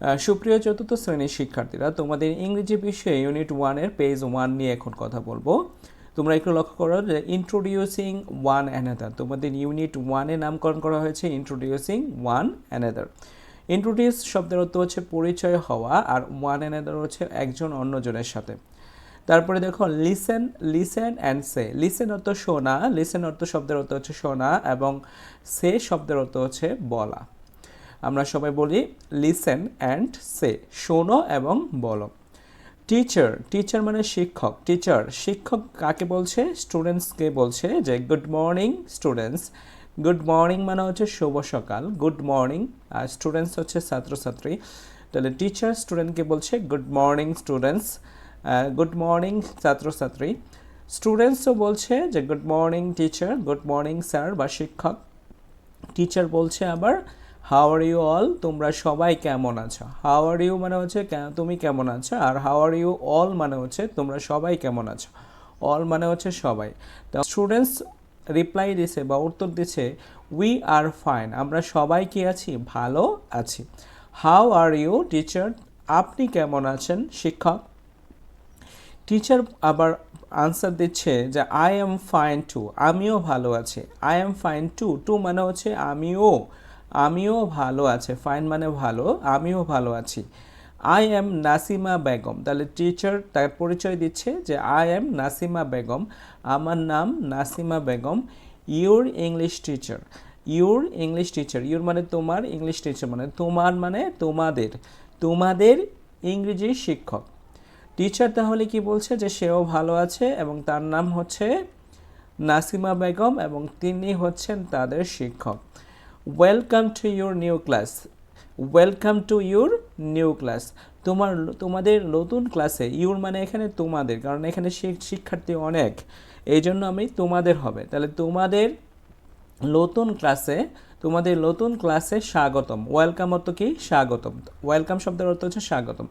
সুপ্রিয় চতুর্থ শ্রেণির শিক্ষার্থীরা, তোমাদের ইংরেজি বিষয়ে ইউনিট ওয়ানের পেজ ওয়ান নিয়ে এখন কথা বলব। তোমরা একটু লক্ষ্য করো যে ইন্ট্রোডিউসিং ওয়ান অ্যানাদার তোমাদের ইউনিট ওয়ানে নামকরণ করা হয়েছে ইন্ট্রোডিউসিং ওয়ান অ্যানাদার ইন্ট্রোডিউস শব্দের অর্থ হচ্ছে পরিচয় হওয়া আর ওয়ান অ্যানাদার হচ্ছে একজন অন্যজনের সাথে। তারপরে দেখো listen listen and say listen অর্থ শোনা লিসেন অর্থ শব্দের অর্থ হচ্ছে শোনা এবং সে শব্দের অর্থ হচ্ছে বলা। আমরা সবাই বলি লিসেন অ্যান্ড সে শোনো এবং বলো। টিচার টিচার মানে শিক্ষক। টিচার শিক্ষক কাকে বলছে? স্টুডেন্টসকে বলছে যে good morning students good morning মানে হচ্ছে শুভ সকাল। গুড মর্নিং আর স্টুডেন্টস হচ্ছে ছাত্রছাত্রী। তাহলে টিচার স্টুডেন্টকে বলছে good morning students good morning ছাত্রছাত্রী. স্টুডেন্টসও বলছে যে good morning teacher good morning sir বা শিক্ষক। টিচার বলছে আবার হাও আর ইউ অল তোমরা সবাই কেমন আছো? হাও আর ইউ মানে হচ্ছে তুমি কেমন আছো? আর হাও আর ইউ অল মানে হচ্ছে তোমরা সবাই কেমন আছো? অল মানে হচ্ছে সবাই। তো স্টুডেন্টস রিপ্লাই দিছে বা উত্তর দিছে উই আর ফাইন আমরা সবাই কি আছি? ভালো আছি। হাউ আর ইউ টিচার আপনি কেমন আছেন, শিক্ষক? টিচার আবার আনসার দিচ্ছে যে আই এম ফাইন টু আমিও ভালো আছি। I am fine too too মানে হচ্ছে আমিও। আমিও ভালো আছে ফাইন মানে ভালো, আমিও ভালো আছি। আই এম নাসিমা বেগম তাহলে টিচার তার পরিচয় দিচ্ছে যে আই এম নাসিমা বেগম আমার নাম Nasima Begum your English teacher your English teacher your মানে তোমার ইংলিশ টিচার মানে তোমার মানে তোমাদের তোমাদের ইংরেজি শিক্ষক। টিচার তাহলে কি বলছে যে, সেও ভালো আছে এবং তার নাম হচ্ছে নাসিমা বেগম এবং তিনি হচ্ছেন তাদের শিক্ষক। Welcome to your new class welcome to your new class তোমার তোমাদের নতুন ক্লাসে ইউর মানে এখানে তোমাদের, কারণ এখানে শিক- শিক্ষার্থী অনেক। এই জন্য আমি তোমাদের হবে। তাহলে তোমাদের নতুন ক্লাসে তোমাদের নতুন ক্লাসে স্বাগতম। ওয়েলকাম অর্থ কি? স্বাগতম। ওয়েলকাম শব্দের অর্থ হচ্ছে স্বাগতম।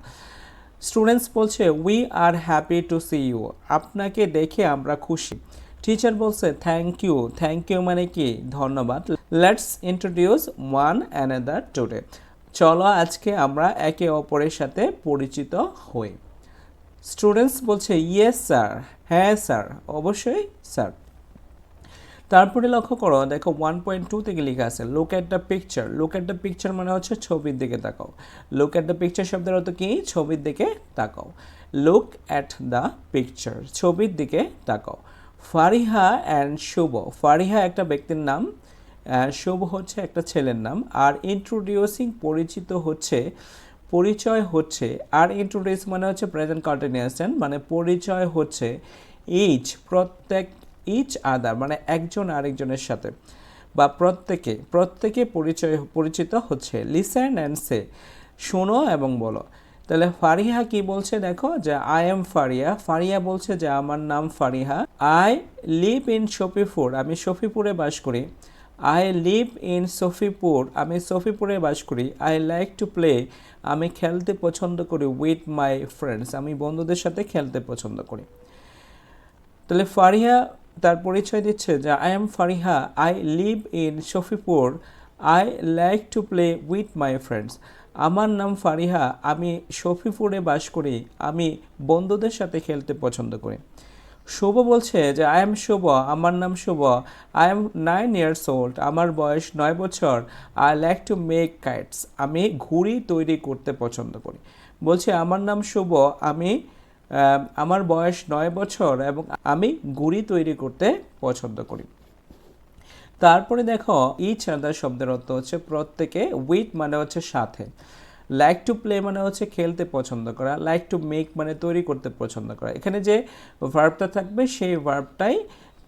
স্টুডেন্টস বলছে we are happy to see you আপনাকে দেখে আমরা খুশি। টিচার বলছে থ্যাংক ইউ থ্যাংক ইউ মানে কি? ধন্যবাদ। Let's introduce one another today চলো আজকে আমরা একে অপরের সাথে পরিচিত হই। স্টুডেন্টস বলছে ইয়েস স্যার হ্যাঁ স্যার অবশ্যই স্যার তারপরে লক্ষ্য করো, দেখো ওয়ান পয়েন্ট টু থেকে লেখা আছে look at the picture look at the picture মানে হচ্ছে ছবির দিকে তাকাও। লুক অ্যাট দ্য পিকচার শব্দের অর্থ কি? ছবির দিকে তাকাও। লুক অ্যাট দ্য পিকচার ছবির দিকে তাকাও। ফারিহা অ্যান্ড শুভ। ফারিহা একটা ব্যক্তির নাম শুভ হচ্ছে একটা ছেলের নাম। আর ইন্ট্রোডিউসিং পরিচিত হচ্ছে, পরিচয় হচ্ছে, আর ইন্ট্রোডিউস মানে হচ্ছে প্রেজেন্ট কন্টিনিউয়াস মানে পরিচয় হচ্ছে ইচ প্রত্যেক ইচ আদার মানে একজন আরেকজনের সাথে, বা প্রত্যেকে প্রত্যেকে পরিচয়, পরিচিত হচ্ছে। লিসেন অ্যান্ড সে শোনো এবং বলো। তাহলে ফারিহা কি বলছে দেখো যে আই এম ফারিয়া ফারিয়া বলছে যে, আমার নাম Fariha. I live in Shafipur আমি শফিপুরে বাস করি। আই লিভ ইন সফিপুর আমি সফিপুরে বাস করি। আই লাইক টু প্লে আমি খেলতে পছন্দ করি উইথ মাই ফ্রেন্ডস আমি বন্ধুদের সাথে খেলতে পছন্দ করি। তাহলে ফারিহা তার পরিচয় দিচ্ছে যে I am Fariha. I live in Shafipur I like to play with my friends আমার নাম ফারিহা, আমি শফিপুরে বাস করি, আমি বন্ধুদের সাথে খেলতে পছন্দ করি। শুভ বলছে যে আই এম শুভ, আমার নাম Shubho. I am nine years old আমার বয়স নয় বছর। I like to make kites আমি ঘুড়ি তৈরি করতে পছন্দ করি। বলছে, আমার নাম শুভ, আমি আমার বয়স নয় বছর এবং আমি ঘুড়ি তৈরি করতে পছন্দ করি। তারপরে দেখো ইচ আদার শব্দের অর্থ হচ্ছে প্রত্যেকে উইথ মানে হচ্ছে সাথে। লাইক টু প্লে মানে হচ্ছে খেলতে পছন্দ করা লাইক টু মেক মানে তৈরি করতে পছন্দ করা। এখানে যে ভার্বটা থাকবে, সেই ভার্বটাই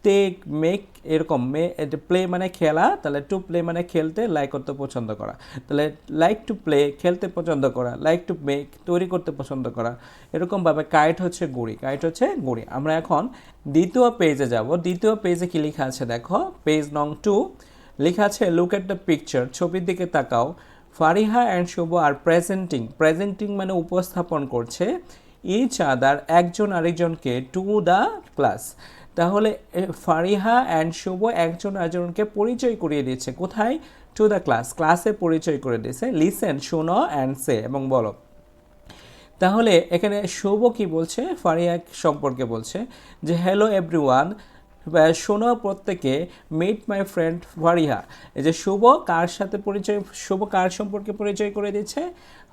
টেক মেক এরকম, মে প্লে মানে খেলা, তাহলে টু প্লে মানে খেলতে লাইক করতে পছন্দ করা। তাহলে লাইক টু প্লে খেলতে পছন্দ করা লাইক টু মেক তৈরি করতে পছন্দ করা। এরকমভাবে কাইট হচ্ছে গুড়ি কাইট হচ্ছে গুড়ি। আমরা এখন দ্বিতীয় পেজে যাব। দ্বিতীয় পেজে কি লেখা আছে দেখো? পেজ নং টু লেখা আছে লুক এট দ্য পিকচার ছবির দিকে তাকাও। ফারিহা অ্যান্ড শুভ আর প্রেজেন্টিং প্রেজেন্টিং মানে উপস্থাপন করছে। ইচ আদার একজন আরেকজনকে টু দ্য ক্লাস তাহলে ফারিহা অ্যান্ড শুভ একজন আরেকজনকে পরিচয় করিয়ে দিচ্ছে কোথায়? টু দ্য ক্লাস ক্লাসে পরিচয় করে দিয়েছে। লিসেন শোনো অ্যান্ড সে এবং বলো। তাহলে, এখানে শুভ কি বলছে? ফারিয়া সম্পর্কে বলছে যে হ্যালো এভরিওয়ান শোনো প্রত্যেকে মিট মাই ফ্রেন্ড ফারিহা। এই যে শুভ কার সাথে পরিচয়, শুভ কার সম্পর্কে পরিচয় করে দিচ্ছে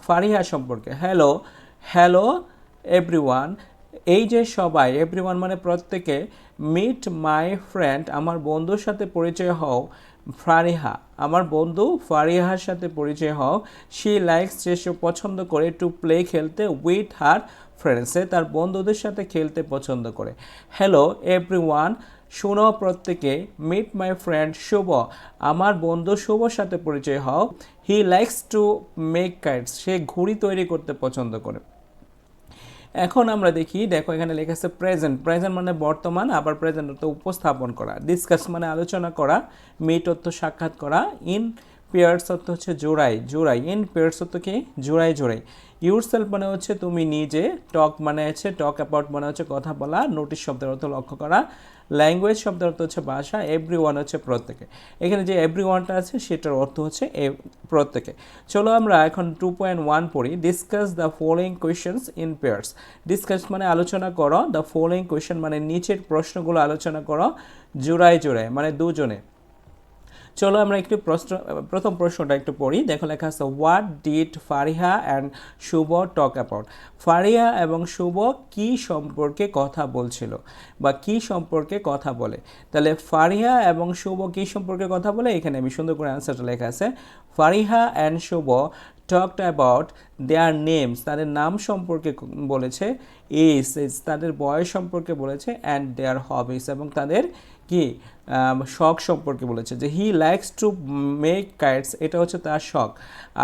ফারিহা সম্পর্কে। হ্যালো হ্যালো এভরিওয়ান এই যে সবাই এভরিওয়ান মানে প্রত্যেকে মিট মাই ফ্রেন্ড আমার বন্ধুর সাথে পরিচয় হও, ফারিহা। আমার বন্ধু ফারিহার সাথে পরিচয় হও। শি লাইকস যে সে পছন্দ করে টু প্লে খেলতে উইথ হার ফ্রেন্ডসে তার বন্ধুদের সাথে খেলতে পছন্দ করে। হ্যালো এভরিওয়ান শুনো প্রত্যেকে মিট মাই ফ্রেন্ড শুভ। আমার বন্ধু শুভর সাথে পরিচয় হও। He likes to make kites সে ঘুড়ি তৈরি করতে পছন্দ করে। এখন আমরা দেখি, দেখো এখানে লেখা আছে প্রেজেন্ট প্রেজেন্ট মানে বর্তমান, আবার প্রেজেন্ট অর্থ উপস্থাপন করা। ডিসকাস মানে আলোচনা করা মিট অর্থ সাক্ষাৎ করা ইন পেয়ার্স অর্থ হচ্ছে জোড়াই জোড়াই ইন পেয়ার্স অর্থ কি? জোড়াই জোড়াই। ইউর সেলফ মানে হচ্ছে তুমি নিজে টক মানে হচ্ছে টক অ্যাবাউট মানে হচ্ছে কথা বলা নোটিশ শব্দের অর্থ লক্ষ্য করা ল্যাঙ্গুয়েজ শব্দের অর্থ হচ্ছে ভাষা এভরি ওয়ান হচ্ছে প্রত্যেকে। এখানে যে এভরি ওয়ানটা আছে, সেটার অর্থ হচ্ছে প্রত্যেকে। চলো আমরা এখন টু পয়েন্ট ওয়ান পড়ি। Discuss the following questions in pairs discuss মানে আলোচনা করো। দ্য ফলোয়িং কোয়েশন মানে নিচের প্রশ্নগুলো আলোচনা করো। জোড়ায় জোড়ায় মানে দুজনে। চলো আমরা একটু প্রশ্ন, প্রথম প্রশ্নটা একটু পড়ি। দেখো লেখা আছে what did Fariha and Shubho talk about Fariha এবং শুভ কি সম্পর্কে কথা বলছিল বা কি সম্পর্কে কথা বলে? তাহলে ফারিহা এবং শুভ কি সম্পর্কে কথা বলে? এখানে আমি সুন্দর করে অ্যান্সারটা লেখা আছে, Fariha and Shubho talked about their names তাদের নাম সম্পর্কে বলেছে এস তাদের বয়স সম্পর্কে বলেছে অ্যান্ড দেয়ার হবিস এবং তাদের কি? শখ সম্পর্কে বলেছে যে he likes to make kites, এটা হচ্ছে তার শখ।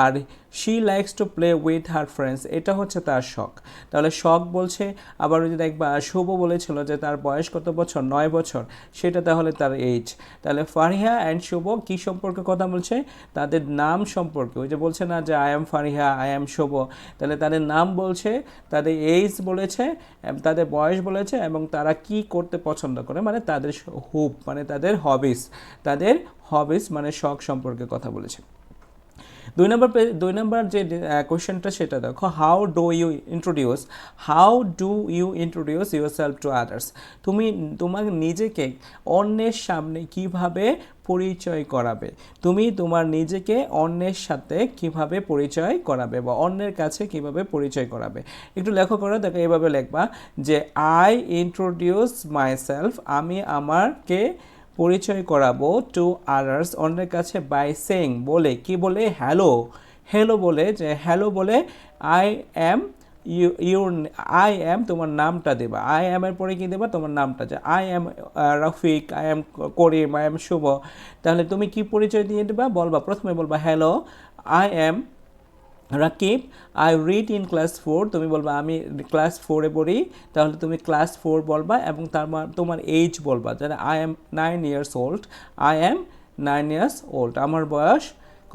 আর she likes to play with her friends, এটা হচ্ছে তার শখ। তাহলে শখ বলছে, আবার যদি দেখবা, শুভ বলেছিল যে তার বয়স কত বছর? নয় বছর। সেটা তাহলে তার এইজ তাহলে ফারিহা অ্যান্ড শুভ কি সম্পর্কে কথা বলছে? তাদের নাম সম্পর্কে। ওই যে বলছে না যে I am Fariha I am Shubho. তাহলে তাদের নাম বলছে, তাদের এইজ বলেছে, তাদের বয়স বলেছে, এবং তারা কি করতে পছন্দ করে? মানে তাদের হুপ মানে তাদের হবিস তাদের হবিস মানে শখ সম্পর্কে কথা বলেছে। দুই নম্বর দুই নম্বর যে কোয়েশ্চেনটা সেটা দেখো how do you introduce how do you introduce yourself to others তুমি, তোমার নিজেকে অন্যের সামনে কীভাবে পরিচয় করাবে? তুমি তোমার নিজেকে অন্যের সাথে কীভাবে পরিচয় করাবে বা অন্যের কাছে কীভাবে পরিচয় করাবে? একটু লেখো করো, দেখো এভাবে লেখবা যে আই ইন্ট্রোডিউস মাই সেলফ আমি আমারকে পরিচয় করাবো টু আদার্স অন্যের কাছে বাই সেং বলে, কি বলে? হ্যালো হ্যালো বলে যে হ্যালো বলে I am you your I am তোমার নামটা দেবা। আই অ্যামের পরে কি দেবা? তোমার নামটা যে I am Rafiq I am Karim I am Shubho. তাহলে তুমি কি পরিচয় দিয়ে দেবা? বলবা, প্রথমে বলবা hello I am Rakib I read in class four তুমি বলবা, আমি ক্লাস ফোরে পড়ি, তাহলে তুমি ক্লাস ফোর বলবা এবং তার তোমার এইজ বলবা যারা I am nine years old I am nine years old আমার বয়স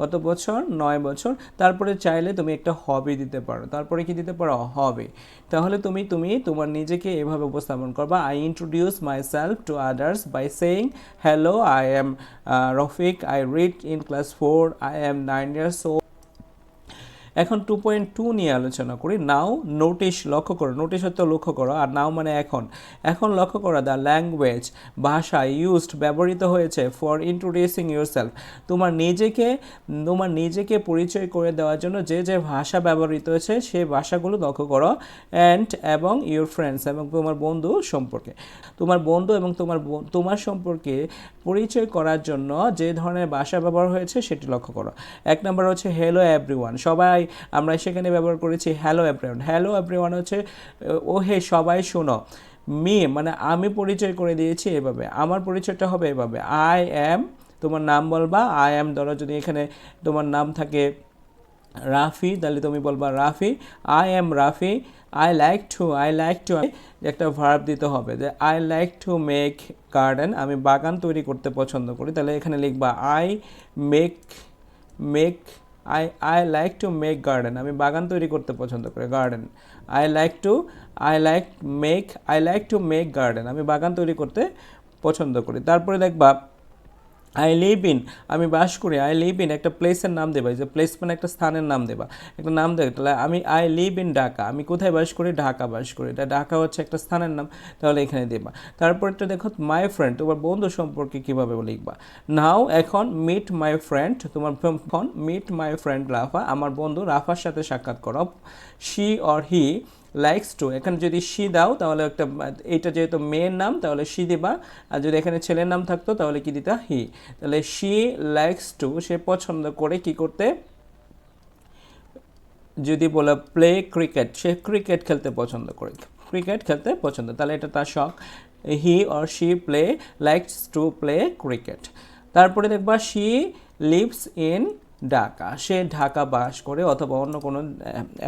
কত বছর? নয় বছর, তারপরে চাইলে তুমি একটা হবি দিতে পারো, তারপরে কি দিতে পারো? হবি তাহলে তুমি তুমি, তোমার নিজেকে এভাবে উপস্থাপন করবা I introduce myself to others by saying hello I am Rafiq I read in class four I am nine years এখন টু পয়েন্ট টু নিয়ে আলোচনা করি। নাও নোটিশ লক্ষ্য করো নোটিশ হয়তো লক্ষ্য করো, আর নাও মানে এখন। এখন লক্ষ্য করো দ্য ল্যাঙ্গুয়েজ ভাষা ইউজড ব্যবহৃত হয়েছে ফর ইন্ট্রোডিউসিং ইউর সেলফ তোমার নিজেকে তোমার নিজেকে পরিচয় করে দেওয়ার জন্য যে যে ভাষা ব্যবহৃত হয়েছে, সেই ভাষাগুলো লক্ষ্য করো অ্যান্ড এবং ইউর ফ্রেন্ডস এবং তোমার বন্ধু সম্পর্কে। তোমার বন্ধু এবং তোমার তোমার সম্পর্কে পরিচয় করার জন্য যে ধরনের ভাষা ব্যবহার হয়েছে, সেটি লক্ষ্য করো। এক নম্বর হচ্ছে হ্যালো এভরিওয়ান সবাই আমরা সেখানে ব্যবহার করেছি হ্যালো এভরিওয়ান হ্যালো এভরিওয়ান হচ্ছে ও হে সবাই শোনো। মি মানে আমি পরিচয় করে দিয়েছি এভাবে, আমার পরিচয়টা হবে এভাবে। আই অ্যাম তোমার নাম বলবা আই অ্যাম ধরো যদি এখানে তোমার নাম থাকে রাফি, তাহলে তুমি বলবা Rafi I am Rafi I like to I like to একটা ভার্ব দিতে হবে। যে I like to make garden আমি বাগান তৈরি করতে পছন্দ করি, তাহলে এখানে লিখবা I make make I I like to make garden আমি বাগান তৈরি করতে পছন্দ করি garden I like to I like make I like to make garden আমি বাগান তৈরি করতে পছন্দ করি। তারপরে দেখবা আই লিভ ইন আমি বাস করি আই লিভ ইন একটা প্লেসের নাম দেবা যে প্লেস মানে একটা স্থানের নাম দেবা, একটা নাম দেবে, তাহলে আমি আই লিভ ইন ঢাকা আমি কোথায় বাস করি? ঢাকা বাস করি, এটা ঢাকা হচ্ছে একটা স্থানের নাম, তাহলে এখানে দেবা। তারপর একটা দেখো মাই ফ্রেন্ড তোমার বন্ধু সম্পর্কে কীভাবে লিখবা? নাও এখন মিট মাই ফ্রেন্ড তোমার মিট মাই ফ্রেন্ড রাফা, আমার বন্ধু রাফার সাথে সাক্ষাৎ করো। She or he likes to এখানে যদি শি দাও, তাহলে একটা এইটা যেহেতু মেয়ের নাম, তাহলে শি দিবা। আর যদি এখানে ছেলের নাম থাকতো, তাহলে কি দিতা? হি তাহলে শি লাইকস টু সে পছন্দ করে কি করতে? যদি বলে প্লে ক্রিকেট সে ক্রিকেট খেলতে পছন্দ করে। ক্রিকেট খেলতে পছন্দ, তাহলে এটা তার শখ। He or she play likes to play cricket তারপরে দেখবা শি লিভস ইন ঢাকা। সে ঢাকা বাস করে অথবা অন্য কোনো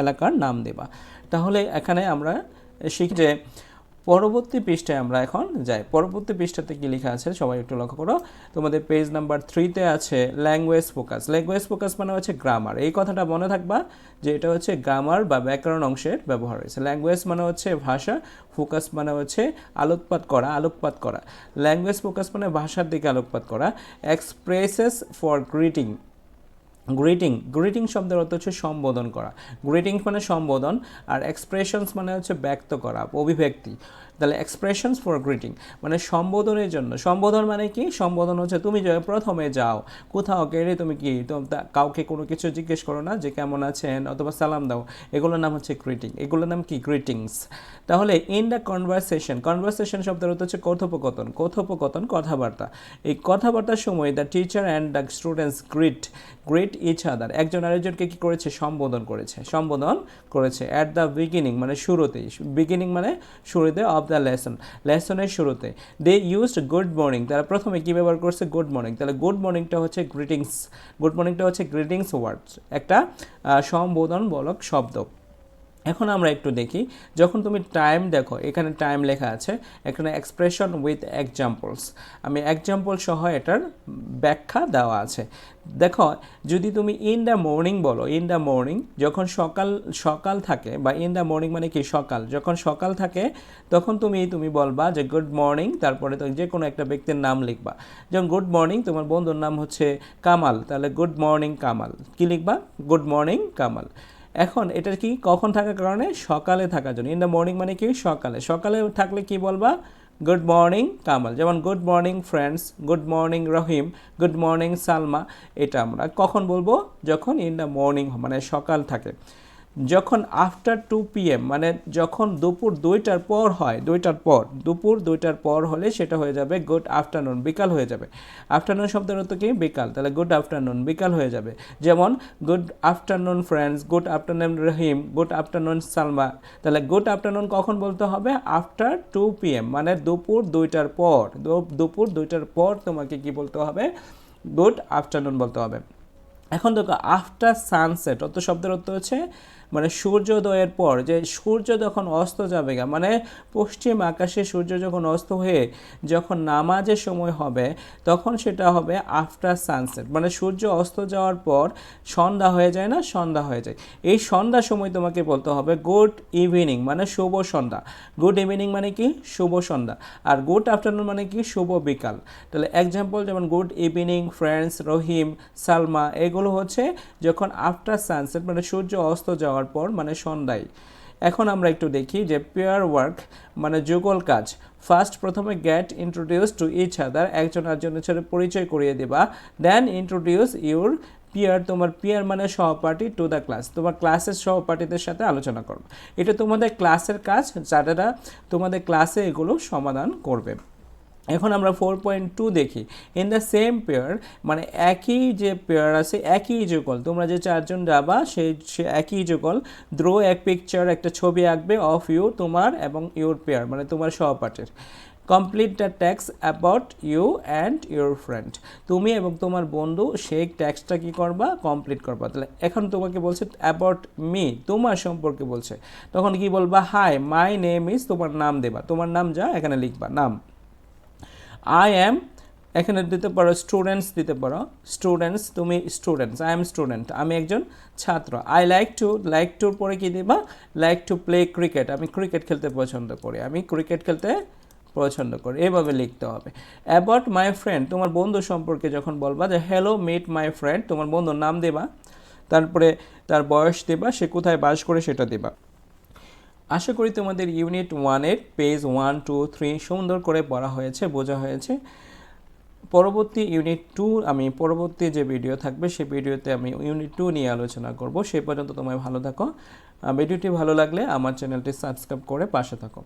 এলাকার নাম দেবা। তাহলে এখানে আমরা শিখি যে পরবর্তী পৃষ্ঠায় আমরা এখন যাই। পরবর্তী পৃষ্ঠাতে কি লেখা আছে সবাই একটু লক্ষ্য করো। তোমাদের পেজ নাম্বার থ্রিতে আছে ল্যাঙ্গুয়েজ ফোকাস ল্যাঙ্গুয়েজ ফোকাস মানে হচ্ছে গ্রামার এই কথাটা মনে থাকবা যে এটা হচ্ছে গ্রামার বা ব্যাকরণ অংশের ব্যবহার হয়েছে ল্যাঙ্গুয়েজ মানে হচ্ছে ভাষা ফোকাস মানে হচ্ছে আলোকপাত করা আলোকপাত করা। ল্যাঙ্গুয়েজ ফোকাস মানে ভাষার দিকে আলোকপাত করা। Expresses for greeting greeting greeting শব্দের অর্থ হচ্ছে সম্বোধন করা। গ্রিটিং মানে সম্বোধন, আর এক্সপ্রেশনস মানে হচ্ছে ব্যক্ত করা, অভিব্যক্তি। তাহলে এক্সপ্রেশনস ফর গ্রিটিং মানে সম্বোধনের জন্য। সম্বোধন মানে কি? সম্বোধন হচ্ছে তুমি প্রথমে যাও, কোথাও গেলে তুমি কি কাউকে কোনো কিছু জিজ্ঞেস করো না যে কেমন আছেন অথবা সালাম দাও, এগুলোর নাম হচ্ছে গ্রিটিং এগুলোর নাম কি? গ্রিটিংস তাহলে ইন দ্য কনভারসেশন কনভারসেশন শব্দের অর্থ হচ্ছে কথোপকথন কথোপকথন, কথাবার্তা। এই কথাবার্তার সময় the teacher and the students greet greet each other একজন আরেকজনকে কি করেছে? সম্বোধন করেছে সম্বোধন করেছে। অ্যাট দ্য বিগিনিং মানে শুরুতেই বিগিনিং মানে শুরুতে অফ দ্য লেসন লেসনের শুরুতে দে ইউজড গুড মর্নিং তারা প্রথমে কী ব্যবহার করছে? গুড মর্নিং তাহলে গুড মর্নিংটা হচ্ছে গ্রিটিংস গুড মর্নিংটা হচ্ছে গ্রিটিংস ওয়ার্ডস একটা সম্বোধনমূলক শব্দ। এখন আমরা একটু দেখি, যখন তুমি টাইম দেখো, এখানে টাইম লেখা আছে, এখানে এক্সপ্রেশন উইথ এক্সাম্পলস আমি এক্সাম্পল সহ এটার ব্যাখ্যা দেওয়া আছে। দেখো, যদি তুমি ইন দ্য মর্নিং বলো ইন দ্য মর্নিং যখন সকাল সকাল থাকে, বা ইন দ্য মর্নিং মানে কি সকাল, যখন সকাল থাকে, তখন তুমি তুমি বলবা যে গুড মর্নিং তারপরে তো যে কোনো একটা ব্যক্তির নাম লিখবা। যেমন গুড মর্নিং তোমার বন্ধুর নাম হচ্ছে কামাল, তাহলে গুড মর্নিং কামাল। কি লিখবা? Good morning Kamal. এখন এটা কি? কখন থাকার কারণে? সকালে থাকার জন্য। ইন দ্য মর্নিং মানে কি? সকালে। সকালে থাকলে কি বলবা? গুড মর্নিং কামাল যেমন good morning friends good morning Rahim good morning Salma এটা আমরা কখন বলব? যখন ইন দ্য মর্নিং মানে সকাল থাকে। যখন আফটার টু পিএম মানে যখন দুপুর দুইটার পর হয়, দুইটার পর, দুপুর দুইটার পর হলে সেটা হয়ে যাবে গুড আফটারনুন বিকাল হয়ে যাবে। আফটারনুন শব্দের অর্থ কি? বিকাল। তাহলে গুড আফটারনুন বিকাল হয়ে যাবে। যেমন good afternoon friends good afternoon Rahim good afternoon Salma. তাহলে গুড আফটারনুন কখন বলতে হবে? আফটার টু পিএম মানে দুপুর দুইটার পর দুপুর দুইটার পর তোমাকে কি বলতে হবে? গুড আফটারনুন বলতে হবে। এখন দেখো আফটার সানসেট অত শব্দের অর্থ হচ্ছে মানে সূর্যোদয়ের পর যে সূর্য যখন অস্ত যাবে গা মানে পশ্চিম আকাশে সূর্য যখন অস্ত হয়ে যখন নামাজের সময় হবে, তখন সেটা হবে আফটার সানসেট মানে সূর্য অস্ত যাওয়ার পর সন্ধ্যা হয়ে যায় না? সন্ধ্যা হয়ে যায়। এই সন্ধ্যার সময় তোমাকে বলতে হবে গুড ইভিনিং মানে শুভ সন্ধ্যা। গুড ইভিনিং মানে কি? শুভ সন্ধ্যা। আর গুড আফটারনুন মানে কি? শুভ বিকাল। তাহলে এক্সাম্পল যেমন good evening friends Rahim, Salma, এগুলো হচ্ছে যখন আফটার সানসেট মানে সূর্য অস্ত যাওয়ার পর মানে সন্ধ্যায়। এখন আমরা একটু দেখি যে পেয়ার ওয়ার্ক মানে যুগল কাজ। ফার্স্ট প্রথমে get introduce to each other একজন আরেকজনের সাথে পরিচয় করিয়ে দেবা। দেন ইন্ট্রোডিউস ইউর পিয়ার তোমার পিয়ার মানে সহপাঠী টু দ্য ক্লাস তোমার ক্লাসের সহপাঠীদের সাথে আলোচনা করবে এটা তোমাদের ক্লাসের কাজ, যারা তোমাদের ক্লাসে এগুলো সমাধান করবে। এখন আমরা ফোর পয়েন্ট টু দেখি। ইন দ্য সেম পেয়ার মানে একই যে পেয়ার আছে, একই যুগল তোমরা যে চারজন যাবা সেই সে একই যুগল দ্রো এক পিকচার একটা ছবি আঁকবে অফ ইউ তোমার এবং ইউর পেয়ার মানে তোমার সহপাঠীর। Complete the tax about you and your friend তুমি এবং তোমার বন্ধু, সেই ট্যাক্সটা কী করবা? কমপ্লিট করবা। তাহলে এখন তোমাকে বলছে অ্যাবাউট মি তোমার সম্পর্কে বলছে। তখন কি বলবা? হাই মাই নেম ইজ তোমার নাম দেবা। তোমার নাম যা, এখানে লিখবা, নাম। আই অ্যাম এখানে দিতে পারো স্টুডেন্টস দিতে পারো। স্টুডেন্টস তুমি স্টুডেন্টস আই এম স্টুডেন্ট আমি একজন ছাত্র। আই লাইক টু লাইক টুর পরে কি দিবা? লাইক টু প্লে ক্রিকেট আমি ক্রিকেট খেলতে পছন্দ করি, আমি ক্রিকেট খেলতে পছন্দ করে, এভাবে লিখতে হবে। অ্যাবাউট মাই ফ্রেন্ড তোমার বন্ধু সম্পর্কে যখন বলবা যে হ্যালো মিট মাই ফ্রেন্ড তোমার বন্ধুর নাম দেবা, তারপরে তার বয়স দেবা, সে কোথায় বাস করে সেটা দেবা। আশা করি তোমাদের ইউনিট ওয়ানের পেজ ওয়ান, টু, থ্রি সুন্দর করে পড়া হয়েছে, বোঝা হয়েছে। পরবর্তী ইউনিট টু, আমি পরবর্তী যে ভিডিও থাকবে সেই ভিডিওতে আমি ইউনিট টু নিয়ে আলোচনা করব। সে পর্যন্ত তোমায় ভালো থাকো। ভিডিওটি ভালো লাগলে আমার চ্যানেলটি সাবস্ক্রাইব করে পাশে থাকো।